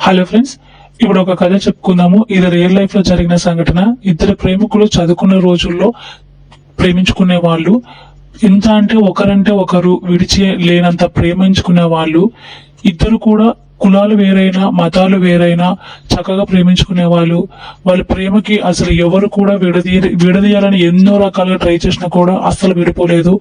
Hello friends ఇప్పుడు ఒక కథ చెప్పుకుందాము. ఇది రియల్ లైఫ్లో జరిగిన సంఘటన. ఇద్దరు ప్రేమికులు చదువుకున్న రోజుల్లో ప్రేమించుకునే వాళ్ళు. ఎంత అంటే ఒకరంటే ఒకరు విడిచి లేనంత ప్రేమించుకునే వాళ్ళు. ఇద్దరు కూడా కులాలు వేరైనా మతాలు వేరైనా చక్కగా ప్రేమించుకునే వాళ్ళు వాళ్ళ ప్రేమకి అసలు ఎవరు కూడా విడదీయ విడదీయాలని ఎన్నో రకాలుగా ట్రై చేసినా కూడా అస్సలు విడిపోలేదు.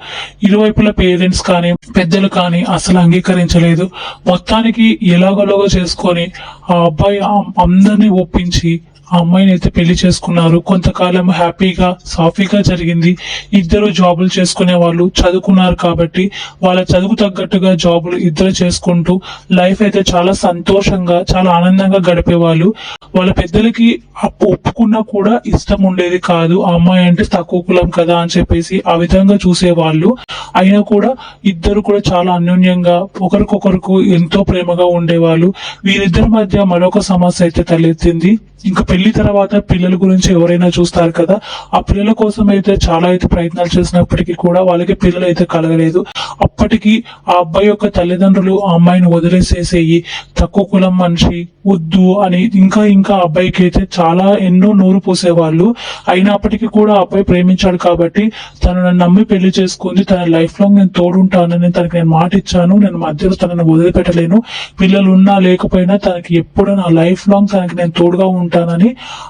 ఇరువైపుల పేరెంట్స్ కానీ పెద్దలు కానీ అసలు అంగీకరించలేదు. మొత్తానికి ఎలాగోలాగో చేసుకొని ఆ అబ్బాయి అందరినీ ఒప్పించి ఆ అమ్మాయిని అయితే పెళ్ళి చేసుకున్నారు. కొంతకాలం హ్యాపీగా సాఫీగా జరిగింది. ఇద్దరు జాబులు చేసుకునే వాళ్ళు చదువుకున్నారు కాబట్టి వాళ్ళ చదువు తగ్గట్టుగా జాబులు ఇద్దరు చేసుకుంటూ లైఫ్ అయితే చాలా సంతోషంగా చాలా ఆనందంగా గడిపేవాళ్ళు. వాళ్ళ పెద్దలకి అప్పు ఒప్పుకున్నా కూడా ఇష్టం ఉండేది కాదు. ఆ అమ్మాయి అంటే తక్కువ కులం కదా అని చెప్పేసి ఆ విధంగా చూసేవాళ్ళు. అయినా కూడా ఇద్దరు కూడా చాలా అన్యోన్యంగా ఒకరికొకరుకు ఎంతో ప్రేమగా ఉండేవాళ్ళు. వీరిద్దరి మధ్య మరొక సమస్య అయితే తలెత్తింది. ఇంకా పెళ్ళి తర్వాత పిల్లల గురించి ఎవరైనా చూస్తారు కదా ఆ పిల్లల కోసం అయితే చాలా అయితే ప్రయత్నాలు చేసినప్పటికీ కూడా వాళ్ళకి పిల్లలు అయితే కలగలేదు. అప్పటికి ఆ అబ్బాయి యొక్క తల్లిదండ్రులు ఆ అమ్మాయిని వదిలేసేసేయి తక్కువ కులం మనిషి వద్దు అని ఇంకా ఇంకా ఆ అబ్బాయికి అయితే చాలా ఎన్నో నోరు పోసేవాళ్ళు. అయినప్పటికీ కూడా అబ్బాయి ప్రేమించాడు కాబట్టి తను నన్ను నమ్మి పెళ్ళి చేసుకుంది తన లైఫ్ లాంగ్ నేను తోడుంటానని తనకి నేను మాట ఇచ్చాను నేను మధ్యలో తనను వదిలిపెట్టలేను. పిల్లలు ఉన్నా లేకపోయినా తనకి ఎప్పుడు నా లైఫ్ లాంగ్ తనకి నేను తోడుగా ఉంటానని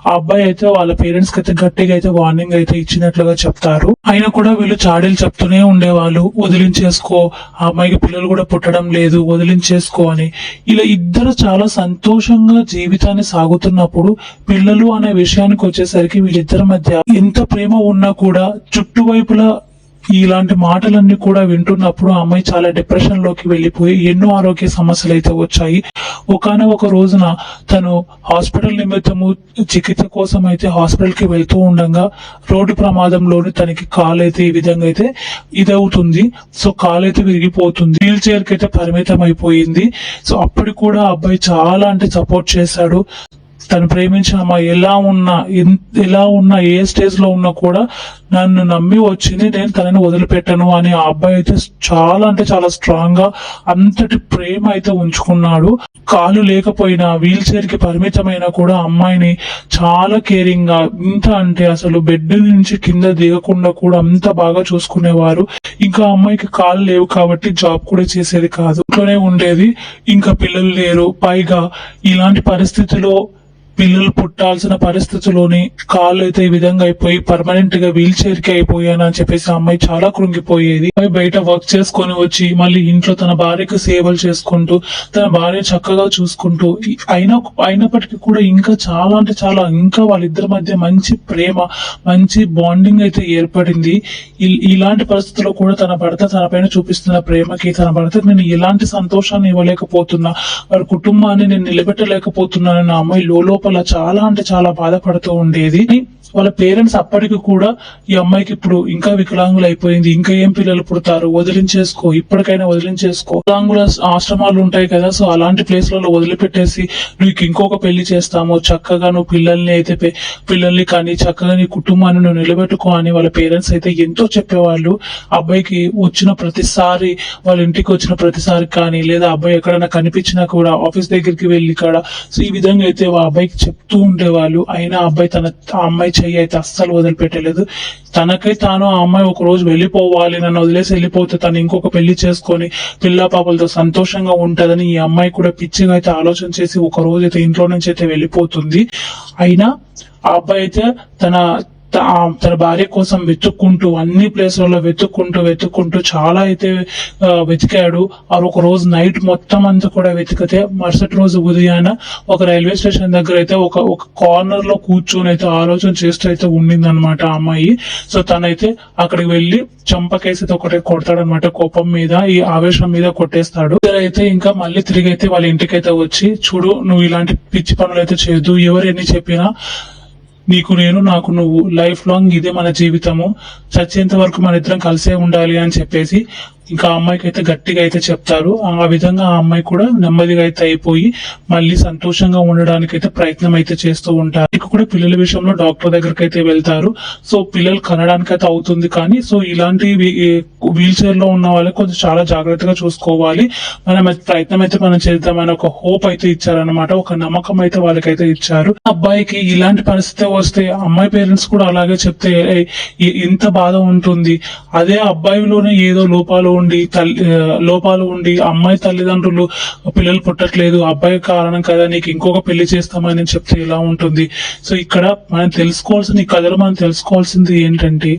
ఆ అబ్బాయి అయితే వాళ్ళ పేరెంట్స్కి అయితే గట్టిగా అయితే వార్నింగ్ అయితే ఇచ్చినట్లుగా చెప్తారు. అయినా కూడా వీళ్ళు చాడీలు చెప్తూనే ఉండేవాళ్ళు. వదిలించేసుకో ఆ అమ్మాయికి పిల్లలు కూడా పుట్టడం లేదు వదిలించేసుకో అని. ఇలా ఇద్దరు చాలా సంతోషంగా జీవితాన్ని సాగుతున్నప్పుడు పిల్లలు అనే విషయానికి వచ్చేసరికి వీళ్ళిద్దరి మధ్య ఎంత ప్రేమ ఉన్నా కూడా చుట్టువైపులా ఇలాంటి మాటలన్నీ కూడా వింటున్నప్పుడు ఆ అమ్మాయి చాలా డిప్రెషన్లోకి వెళ్ళిపోయి ఎన్నో ఆరోగ్య సమస్యలు అయితే వచ్చాయి. ఒకనొక ఒక రోజున తను హాస్పిటల్ నిమిత్తము చికిత్స కోసం అయితే హాస్పిటల్కి వెళ్తూ ఉండగా రోడ్డు ప్రమాదంలోని తనకి కాలు అయితే ఈ విధంగా అయితే ఇదవుతుంది. సో కాలు అయితే విరిగిపోతుంది. వీల్ చైర్కి అయితే పరిమితం అయిపోయింది సో అప్పటికి కూడా అబ్బాయి చాలా అంటే సపోర్ట్ చేశాడు. తను ప్రేమించిన అమ్మాయి ఎలా ఉన్నా ఎన్- ఎలా ఉన్నా ఏ స్టేజ్లో ఉన్నా కూడా నన్ను నమ్మి వచ్చింది నేను తనని వదిలిపెట్టను అని ఆ అబ్బాయి అయితే చాలా అంటే చాలా స్ట్రాంగ్గా అంతటి ప్రేమ అయితే ఉంచుకున్నాడు. కాలు లేకపోయినా వీల్ చైర్కి పరిమితమైనా కూడా అమ్మాయిని చాలా కేరింగ్గా ఇంత అంటే అసలు బెడ్ నుంచి కింద దిగకుండా కూడా అంత బాగా చూసుకునేవారు. ఇంకా అమ్మాయికి కాలు లేవు కాబట్టి జాబ్ కూడా చేసేది కాదు. ఇంట్లోనే ఉండేది ఇంకా పిల్లలు లేరు. పైగా ఇలాంటి పరిస్థితిలో పిల్లలు పుట్టాల్సిన పరిస్థితిలోని కాళ్ళు అయితే ఈ విధంగా అయిపోయి పర్మనెంట్గా వీల్ చైర్కి అయిపోయాను అని చెప్పేసి ఆ అమ్మాయి చాలా కృంగిపోయేది. బయట వర్క్ చేసుకొని వచ్చి మళ్ళీ ఇంట్లో తన భార్యకు సేవలు చేసుకుంటూ తన భార్య చక్కగా చూసుకుంటూ అయినా అయినప్పటికీ కూడా ఇంకా చాలా అంటే చాలా ఇంకా వాళ్ళిద్దరి మధ్య మంచి ప్రేమ మంచి బాండింగ్ అయితే ఏర్పడింది. ఇలాంటి పరిస్థితుల్లో కూడా తన భర్త తన పైన చూపిస్తున్న ప్రేమకి తన భర్త నేను ఎలాంటి సంతోషాన్ని ఇవ్వలేకపోతున్నా వారి కుటుంబాన్ని నేను నిలబెట్టలేకపోతున్నానని అమ్మాయి లోపల చాలా అంటే చాలా బాధపడుతూ ఉండేది. వాళ్ళ పేరెంట్స్ అప్పటికి కూడా ఈ అమ్మాయికి ఇప్పుడు ఇంకా వికలాంగులు అయిపోయింది ఇంకా ఏం పిల్లలు పుడతారు? వదిలించేసుకో. ఇప్పటికైనా వదిలించేసుకో. వికలాంగుల ఆశ్రమాలు ఉంటాయి కదా సో అలాంటి ప్లేస్లలో వదిలిపెట్టేసి నీకు ఇంకొక పెళ్ళి చేస్తాము. చక్కగా నువ్వు పిల్లల్ని అయితే పిల్లల్ని కానీ చక్కగా నీ కుటుంబాన్ని నువ్వు నిలబెట్టుకో అని వాళ్ళ పేరెంట్స్ అయితే ఎంతో చెప్పేవాళ్ళు. అబ్బాయికి వచ్చిన ప్రతిసారి వాళ్ళ ఇంటికి వచ్చిన ప్రతిసారి కానీ లేదా అబ్బాయి ఎక్కడైనా కనిపించినా కూడా ఆఫీస్ దగ్గరికి వెళ్ళి కూడా సో ఈ విధంగా అయితే ఆ అబ్బాయికి చెప్తూ ఉండేవాళ్ళు. అయినా అబ్బాయి తన ఆ అమ్మాయి చెయ్యి అయితే అస్సలు వదిలిపెట్టలేదు. తనకై తాను ఆ అమ్మాయి ఒక రోజు వెళ్ళిపోవాలి నన్ను వదిలేసి వెళ్ళిపోతే తను ఇంకొక పెళ్ళి చేసుకొని పిల్ల పాపలతో సంతోషంగా ఉంటదని ఈ అమ్మాయి కూడా పిచ్చిగా అయితే ఆలోచన చేసి ఒక రోజు అయితే ఇంట్లో నుంచి అయితే వెళ్ళిపోతుంది. అయినా ఆ అబ్బాయి అయితే తన తన భార్య కోసం వెతుక్కుంటూ అన్ని ప్లేసులలో వెతుక్కుంటూ వెతుక్కుంటూ చాలా అయితే వెతికాడు. ఆ ఒక రోజు నైట్ మొత్తం అంతా కూడా వెతికితే మరుసటి రోజు ఉదయాన ఒక రైల్వే స్టేషన్ దగ్గర అయితే ఒక ఒక కార్నర్లో కూర్చొని అయితే ఆలోచన చేస్తూ అయితే ఉండింది అనమాట ఆ అమ్మాయి. సో తనైతే అక్కడికి వెళ్ళి చంపకేసి అయితే ఒకటే కొడతాడనమాట కోపం మీద ఈ ఆవేశం మీద కొట్టేస్తాడు. అయితే ఇంకా మళ్ళీ తిరిగి అయితే వాళ్ళ ఇంటికైతే వచ్చి చూడు నువ్వు ఇలాంటి పిచ్చి పనులు అయితే చేయొద్దు. ఎవరు ఎన్ని చెప్పినా నీకు నేను నాకు నువ్వు లైఫ్ లాంగ్ ఇదే మన జీవితము. చచ్చేంత వరకు మన ఇద్దరం కలిసే ఉండాలి అని చెప్పేసి ఇంకా ఆ అమ్మాయికి అయితే గట్టిగా అయితే చెప్తారు. ఆ విధంగా ఆ అమ్మాయి కూడా నెమ్మదిగా అయితే అయిపోయి మళ్ళీ సంతోషంగా ఉండడానికి అయితే ప్రయత్నం అయితే చేస్తూ ఉంటారు. ఇక కూడా పిల్లల విషయంలో డాక్టర్ దగ్గరికి అయితే వెళ్తారు. సో పిల్లలు కనడానికి అయితే అవుతుంది కానీ సో ఇలాంటి వీల్ చైర్లో ఉన్న వాళ్ళకి కొంచెం చాలా జాగ్రత్తగా చూసుకోవాలి. మనం ప్రయత్నం అయితే మనం చేద్దామని ఒక హోప్ అయితే ఇచ్చారనమాట ఒక నమ్మకం అయితే వాళ్ళకైతే ఇచ్చారు. అబ్బాయికి ఇలాంటి పరిస్థితి వస్తే అమ్మాయి పేరెంట్స్ కూడా అలాగే చెప్తే ఇంత బాధ ఉంటుంది. అదే అబ్బాయిలోనే ఏదో లోపాలు ఉండి తల్లి లోపాలు ఉండి అమ్మాయి తల్లిదండ్రులు పిల్లలు పుట్టట్లేదు అబ్బాయి కారణం కదా నీకు ఇంకొక పెళ్ళి చేస్తామని చెప్తే ఎలా ఉంటుంది. సో ఇక్కడ మనం తెలుసుకోవాల్సిన ఈ కథలో మనం తెలుసుకోవాల్సింది ఏంటంటే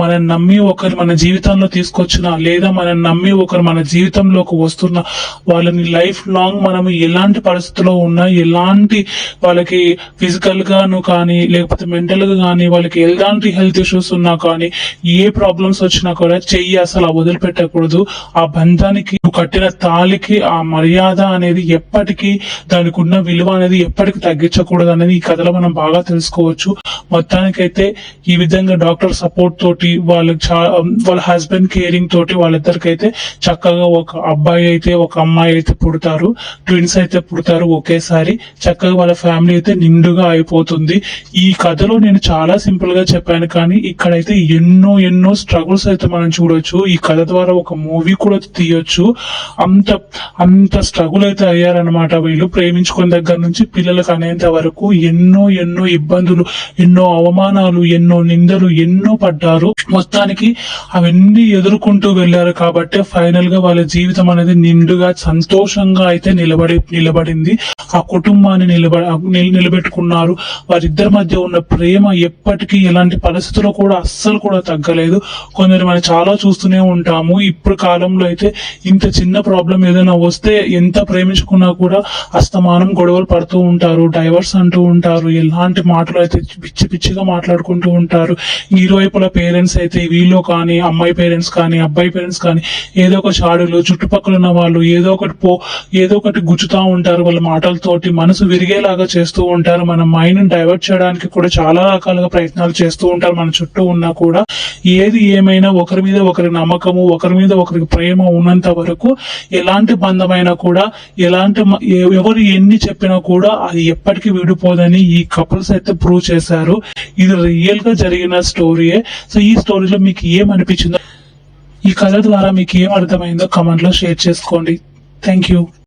మనం నమ్మి ఒకరు మన జీవితంలో తీసుకొచ్చిన లేదా మనం నమ్మి ఒకరు మన జీవితంలోకి వస్తున్న వాళ్ళని లైఫ్ లాంగ్ మనం ఎలాంటి పరిస్థితుల్లో ఉన్నా ఎలాంటి వాళ్ళకి ఫిజికల్ గాను కానీ లేకపోతే మెంటల్గా కానీ వాళ్ళకి ఎలాంటి హెల్త్ ఇష్యూస్ ఉన్నా కానీ ఏ ప్రాబ్లమ్స్ వచ్చినా కూడా చెయ్యి అసలు వదిలిపెట్ట వదిలిపెట్టకూడదు ఆ బంధానికి కట్టిన తాళికి ఆ మర్యాద అనేది ఎప్పటికీ దానికి ఉన్న విలువ అనేది ఎప్పటికీ తగ్గించకూడదు అనేది ఈ కథలో మనం బాగా తెలుసుకోవచ్చు. మొత్తానికైతే ఈ విధంగా డాక్టర్ సపోర్ట్ తోటి వాళ్ళకి వాళ్ళ హస్బెండ్ కేరింగ్ తోటి వాళ్ళిద్దరికైతే చక్కగా ఒక అబ్బాయి అయితే ఒక అమ్మాయి అయితే పుడతారు. ట్విన్స్ అయితే పుడతారు ఒకేసారి. చక్కగా వాళ్ళ ఫ్యామిలీ అయితే నిండుగా అయిపోతుంది. ఈ కథలో నేను చాలా సింపుల్గా చెప్పాను కానీ ఇక్కడైతే ఎన్నో ఎన్నో స్ట్రగుల్స్ అయితే మనం చూడొచ్చు. ఈ కథ ద్వారా ఒక మూవీ కూడా తీయొచ్చు. అంత అంత స్ట్రగుల్ అయితే అయ్యారనమాట వీళ్ళు. ప్రేమించుకున్న దగ్గర నుంచి పిల్లలకు అనేంత వరకు ఎన్నో ఎన్నో ఇబ్బందులు ఎన్నో అవమానాలు ఎన్నో నిందలు ఎన్నో పడ్డారు. మొత్తానికి అవన్నీ ఎదుర్కొంటూ వెళ్ళారు కాబట్టి ఫైనల్గా వాళ్ళ జీవితం అనేది నిండుగా సంతోషంగా అయితే నిలబడి నిలబడింది. ఆ కుటుంబాన్ని నిలబ నిలబెట్టుకున్నారు. వారిద్దరి మధ్య ఉన్న ప్రేమ ఎప్పటికీ ఎలాంటి పరిస్థితుల్లో కూడా అస్సలు కూడా తగ్గలేదు. కొందరు మనం చాలా చూస్తూనే ఉంటాము. ఇప్పుడు కాలంలో అయితే ఇంత చిన్న ప్రాబ్లం ఏదైనా వస్తే ఎంత ప్రేమించుకున్నా కూడా అస్తమానం గొడవలు పడుతూ ఉంటారు డైవర్స్ అంటూ ఉంటారు ఎలాంటి మాటలు అయితే పిచ్చి పిచ్చిగా మాట్లాడుకుంటూ ఉంటారు. ఇరువైపుల పేరెంట్స్ అయితే వీళ్ళు కానీ అమ్మాయి పేరెంట్స్ కానీ అబ్బాయి పేరెంట్స్ కానీ ఏదో ఒక చాడులు చుట్టుపక్కల ఉన్న వాళ్ళు ఏదో ఒకటి పో ఏదో ఒకటి గుచ్చుతూ ఉంటారు. వాళ్ళ మాటలతోటి మనసు విరిగేలాగా చేస్తూ ఉంటారు. మన మైండ్ డైవర్ట్ చేయడానికి కూడా చాలా రకాలుగా ప్రయత్నాలు చేస్తూ ఉంటారు. మన చుట్టూ ఉన్నా కూడా ఏది ఏమైనా ఒకరి మీద ఒకరి నమ్మకము ఒకరి మీద ఒకరికి ప్రేమ ఉన్నంత వరకు ఎలాంటి బంధమైనా కూడా ఎలాంటి ఎవరు ఎన్ని చెప్పినా కూడా అది ఎప్పటికీ విడిపోదని ఈ కపుల్స్ అయితే ప్రూవ్ చేశారు. ఇది రియల్గా జరిగిన స్టోరీయే. సో ఈ స్టోరీలో మీకు ఏమనిపించిందో అనిపించిందో ఈ కథ ద్వారా మీకు ఏం అర్థమైందో కమెంట్లో షేర్ చేసుకోండి. Thank you.